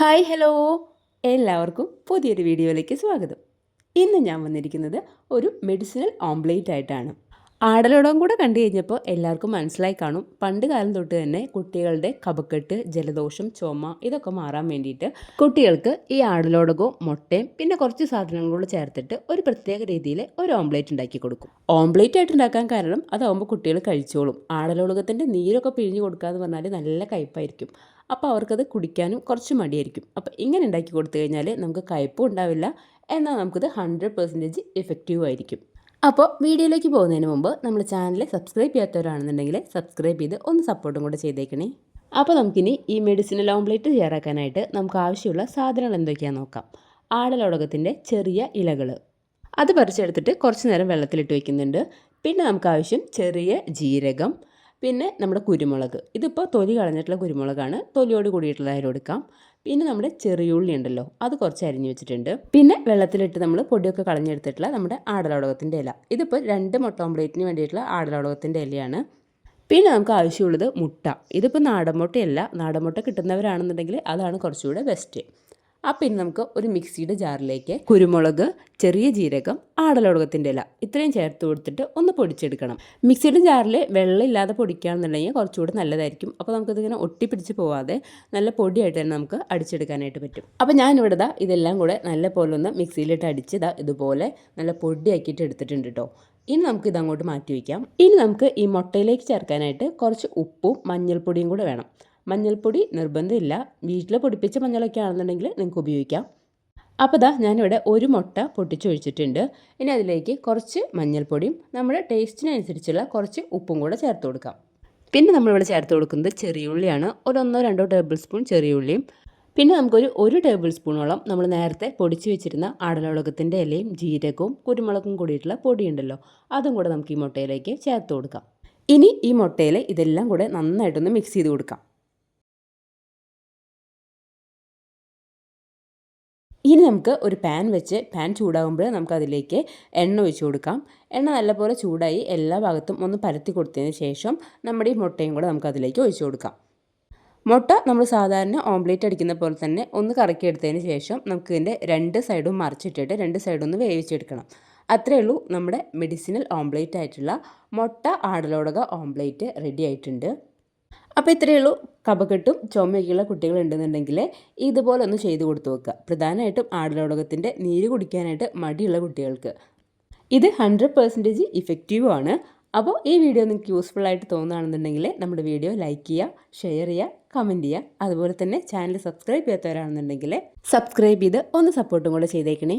Hi hello. എല്ലാവർക്കും പുതിയൊരു വീഡിയോയിലേക്ക് സ്വാഗതം. ഇന്ന് ഞാൻ വന്നിരിക്കുന്നത് ഒരു മെഡിസിനൽ ഓംപ്ലേറ്റ് ആയിട്ടാണ്. ആടലോടം കൂടെ കണ്ടു കഴിഞ്ഞപ്പോൾ എല്ലാവർക്കും മനസ്സിലായി കാണും. പണ്ട് കാലം തൊട്ട് തന്നെ കുട്ടികളുടെ കപക്കെട്ട് ജലദോഷം ചുമ ഇതൊക്കെ മാറാൻ വേണ്ടിയിട്ട് കുട്ടികൾക്ക് ഈ ആടലോടകവും മുട്ടയും പിന്നെ കുറച്ച് സാധനങ്ങളും കൂടെ ചേർത്തിട്ട് ഒരു പ്രത്യേക രീതിയിൽ ഒരു ഓംപ്ലേറ്റ് ഉണ്ടാക്കി കൊടുക്കും. ഓംപ്ലേറ്റ് ആയിട്ട് ഉണ്ടാക്കാൻ കാരണം അതാവുമ്പോൾ കുട്ടികൾ കഴിച്ചോളും. ആടലോടകത്തിന്റെ നീരൊക്കെ പിഴിഞ്ഞു കൊടുക്കുക എന്ന് പറഞ്ഞാൽ നല്ല കയ്പായിരിക്കും. അപ്പോൾ അവർക്കത് കുടിക്കാനും കുറച്ച് മടിയായിരിക്കും. അപ്പോൾ ഇങ്ങനെ ഉണ്ടാക്കി കൊടുത്തു കഴിഞ്ഞാൽ നമുക്ക് കയ്പും ഉണ്ടാവില്ല. എന്നാൽ നമുക്കത് ഹൺഡ്രഡ് പെർസെന്റേജ് എഫക്റ്റീവ് ആയിരിക്കും. അപ്പോൾ വീഡിയോയിലേക്ക് പോകുന്നതിന് മുമ്പ് നമ്മൾ ചാനൽ സബ്സ്ക്രൈബ് ചെയ്യാത്തവരാണെന്നുണ്ടെങ്കിൽ സബ്സ്ക്രൈബ് ചെയ്ത് ഒന്ന് സപ്പോർട്ടും കൂടെ ചെയ്തേക്കണേ. അപ്പോൾ നമുക്കിനി ഈ മെഡിസിനൽ ഓംപ്ലേറ്റ് തയ്യാറാക്കാനായിട്ട് നമുക്ക് ആവശ്യമുള്ള സാധനങ്ങൾ എന്തൊക്കെയാണെന്ന് നോക്കാം. ആടലോടകത്തിന്റെ ചെറിയ ഇലകൾ അത് പറിച്ചെടുത്തിട്ട് കുറച്ച് നേരം വെള്ളത്തിലിട്ട് വയ്ക്കുന്നുണ്ട് പിന്നെ നമുക്ക് ആവശ്യം ചെറിയ ജീരകം പിന്നെ നമ്മുടെ കുരുമുളക്. ഇതിപ്പോൾ തൊലി കളഞ്ഞിട്ടുള്ള കുരുമുളകാണ്. തൊലിയോട് കൂടിയിട്ടുള്ള അരി കൊടുക്കാം പിന്നെ നമ്മുടെ ചെറിയുള്ളി ഉണ്ടല്ലോ അത് കുറച്ച് അരിഞ്ഞു വെച്ചിട്ടുണ്ട്. പിന്നെ വെള്ളത്തിലിട്ട് നമ്മൾ പൊടിയൊക്കെ കളഞ്ഞെടുത്തിട്ടുള്ള നമ്മുടെ ആടലോടകത്തിന്റെ ഇല. ഇതിപ്പോൾ രണ്ട് മുട്ട ഓംപ്ലേറ്റിന് വേണ്ടിയിട്ടുള്ള ആടലോടകത്തിന്റെ ഇലയാണ്. പിന്നെ നമുക്ക് ആവശ്യമുള്ളത് മുട്ട. ഇതിപ്പോൾ നാടൻ മുട്ടയല്ല നാടൻ മുട്ട കിട്ടുന്നവരാണെന്നുണ്ടെങ്കിൽ അതാണ് കുറച്ചുകൂടെ ബെസ്റ്റ്. അപ്പം ഇനി നമുക്ക് ഒരു മിക്സിയുടെ ജാറിലേക്ക് കുരുമുളക് ചെറിയ ജീരകം ആടലോടകത്തിന്റെ ഇല ഇത്രയും ചേർത്ത് കൊടുത്തിട്ട് ഒന്ന് പൊടിച്ചെടുക്കണം. മിക്സിയുടെ ജാറിൽ വെള്ളം ഇല്ലാതെ പൊടിക്കുകയാണെന്നുണ്ടെങ്കിൽ കുറച്ചുകൂടി നല്ലതായിരിക്കും. അപ്പോൾ നമുക്കിതിങ്ങനെ ഒട്ടിപ്പിടിച്ച് പോവാതെ നല്ല പൊടിയായിട്ട് തന്നെ നമുക്ക് അടിച്ചെടുക്കാനായിട്ട് പറ്റും. അപ്പോൾ ഞാനിവിടെ ദാ ഇതെല്ലാം കൂടെ നല്ല പോലെ ഒന്ന് മിക്സിയിലിട്ട് അടിച്ച് ഇതാ ഇതുപോലെ നല്ല പൊടിയാക്കിയിട്ട് എടുത്തിട്ടുണ്ട് കേട്ടോ. ഇനി നമുക്ക് ഇതങ്ങോട്ട് മാറ്റി വയ്ക്കാം. ഇനി നമുക്ക് ഈ മുട്ടയിലേക്ക് ചേർക്കാനായിട്ട് കുറച്ച് ഉപ്പും മഞ്ഞൾപ്പൊടിയും കൂടെ വേണം. മഞ്ഞൾപ്പൊടി നിർബന്ധമില്ല. വീട്ടിൽ പൊടിപ്പിച്ച മഞ്ഞളൊക്കെ ആണെന്നുണ്ടെങ്കിൽ നിങ്ങൾക്ക് ഉപയോഗിക്കാം. അപ്പോൾ ദാ ഞാനിവിടെ ഒരു മുട്ട പൊട്ടിച്ചൊഴിച്ചിട്ടുണ്ട്. ഇനി അതിലേക്ക് കുറച്ച് മഞ്ഞൾപ്പൊടിയും നമ്മുടെ ടേസ്റ്റിനനുസരിച്ചുള്ള കുറച്ച് ഉപ്പും കൂടെ ചേർത്ത് കൊടുക്കാം. പിന്നെ നമ്മളിവിടെ ചേർത്ത് കൊടുക്കുന്നത് ചെറിയ ഉള്ളിയാണ്. ഒരു ഒന്നോ രണ്ടോ ടേബിൾ സ്പൂൺ ചെറിയ ഉള്ളിയും. പിന്നെ നമുക്കൊരു ഒരു ടേബിൾ സ്പൂണോളം നമ്മൾ നേരത്തെ പൊടിച്ച് വെച്ചിരുന്ന ആടലോളകത്തിന്റെ ഇലയും ജീരകവും കുരുമുളകും കൂടിയിട്ടുള്ള പൊടിയുണ്ടല്ലോ. അതും കൂടെ നമുക്ക് ഈ മുട്ടയിലേക്ക് ചേർത്ത് കൊടുക്കാം. ഇനി ഈ മുട്ടയിൽ ഇതെല്ലാം കൂടെ നന്നായിട്ടൊന്ന് മിക്സ് ചെയ്ത് കൊടുക്കാം. ഇനി നമുക്ക് ഒരു പാൻ വെച്ച് പാൻ ചൂടാകുമ്പോൾ നമുക്ക് അതിലേക്ക് എണ്ണ ഒഴിച്ചു കൊടുക്കാം. എണ്ണ നല്ലപോലെ ചൂടായി എല്ലാ ഭാഗത്തും ഒന്ന് പരത്തി കൊടുത്തതിന് ശേഷം നമ്മുടെ ഈ മുട്ടയും കൂടെ നമുക്ക് അതിലേക്ക് ഒഴിച്ചു കൊടുക്കാം. മുട്ട നമ്മൾ സാധാരണ ഓംലേറ്റ് അടിക്കുന്ന പോലെ തന്നെ ഒന്ന് കറക്കി കറക്കിയെടുത്തതിന് ശേഷം നമുക്ക് ഇതിന്റെ രണ്ട് സൈഡും മറിച്ചിട്ടിട്ട് രണ്ട് സൈഡും ഒന്ന് വേവിച്ചെടുക്കണം. അത്രയേ ഉള്ളൂ നമ്മുടെ മെഡിസിനൽ ഓംലേറ്റ് ആയിട്ടുള്ള മുട്ട ആടലോടക ഓംലേറ്റ് റെഡി ആയിട്ടുണ്ട്. അപ്പോൾ ഇത്രയേ ഉള്ളൂ. കപക്കെട്ടും ചുമയൊക്കെയുള്ള കുട്ടികളുണ്ടെന്നുണ്ടെങ്കിൽ ഇതുപോലെ ഒന്ന് ചെയ്തു കൊടുത്തു വെക്കുക. പ്രധാനമായിട്ടും ആടലോടകത്തിന്റെ നീര് കുടിക്കാനായിട്ട് മടിയുള്ള കുട്ടികൾക്ക്. ഇത് ഹൺഡ്രഡ് പെർസെന്റേജ് ഇഫക്റ്റീവ് ആണ്. അപ്പോൾ ഈ വീഡിയോ നിങ്ങൾക്ക് യൂസ്ഫുൾ ആയിട്ട് തോന്നുകയാണെന്നുണ്ടെങ്കിൽ നമ്മുടെ വീഡിയോ ലൈക്ക് ചെയ്യുക ഷെയർ ചെയ്യുക കമന്റ് ചെയ്യുക. അതുപോലെ തന്നെ ചാനൽ സബ്സ്ക്രൈബ് ചെയ്യാത്തവരാണെന്നുണ്ടെങ്കിൽ സബ്സ്ക്രൈബ് ചെയ്ത് ഒന്ന് സപ്പോർട്ടും കൂടെ ചെയ്തേക്കണേ.